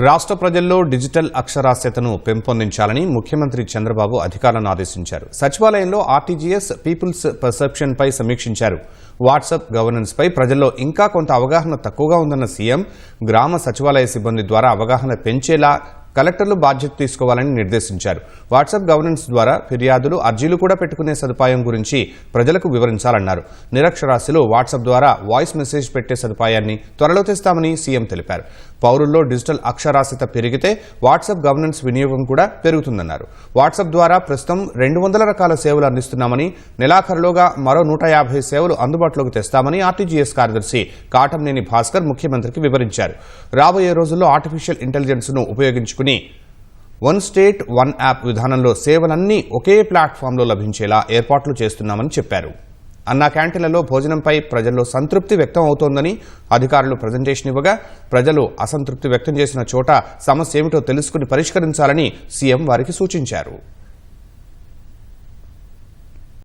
రాష్ట్ర ప్రజల్లో డిజిటల్ అక్షరాస్యతను పెంపొందించాలని ముఖ్యమంత్రి చంద్రబాబు అధికారులను ఆదేశించారు. సచివాలయంలో ఆర్టీజీఎస్ పీపుల్స్ పర్సెప్షన్ పై సమీక్షించారు. వాట్సాప్ గవర్నెన్స్ పై ప్రజల్లో ఇంకా కొంత అవగాహన తక్కువగా ఉందన్న సీఎం గ్రామ సచివాలయ సిబ్బంది ద్వారా అవగాహన పెంచేలా కలెక్టర్లు బాధ్యత తీసుకోవాలని నిర్దేశించారు. వాట్సాప్ గవర్నెన్స్ ద్వారా ఫిర్యాదులు అర్జీలు కూడా పెట్టుకునే సదుపాయం గురించి ప్రజలకు వివరించాలన్నారు. నిరక్షరాస్యులు వాట్సాప్ ద్వారా వాయిస్ మెసేజ్ పెట్టే సదుపాయాన్ని త్వరలో తెస్తామని సీఎం తెలిపారు. పౌరుల్లో డిజిటల్ అక్షరాస్యత పెరిగితే వాట్సాప్ గవర్నెన్స్ వినియోగం కూడా పెరుగుతుందన్నారు. వాట్సాప్ ద్వారా ప్రస్తుతం రెండు వందల రకాల సేవలు అందిస్తున్నామని నెలాఖరులోగా మరో నూట యాభై సేవలు అందుబాటులోకి తెస్తామని ఆర్టీజీఎస్ కార్యదర్శి కాటంనేని భాస్కర్ ముఖ్యమంత్రికి వివరించారు. రాబోయే రోజుల్లో ఆర్టిఫిషియల్ ఇంటెలిజెన్స్ను ఉపయోగించుకుని ఉపయోగించుకుని వన్ స్టేట్ వన్ యాప్ విధానంలో సేవలన్నీ ఒకే ప్లాట్ఫామ్లో లభించేలా ఏర్పాట్లు చేస్తున్నామని చెప్పారు. అన్నా క్యాంటీన్లలో భోజనంపై ప్రజల్లో సంతృప్తి వ్యక్తం అవుతోందని అధికారులు ప్రజెంటేషన్ ఇవ్వగా ప్రజలు అసంతృప్తి వ్యక్తం చేసిన చోట సమస్య ఏమిటో తెలుసుకుని పరిష్కరించాలని సీఎం వారికి సూచించారు.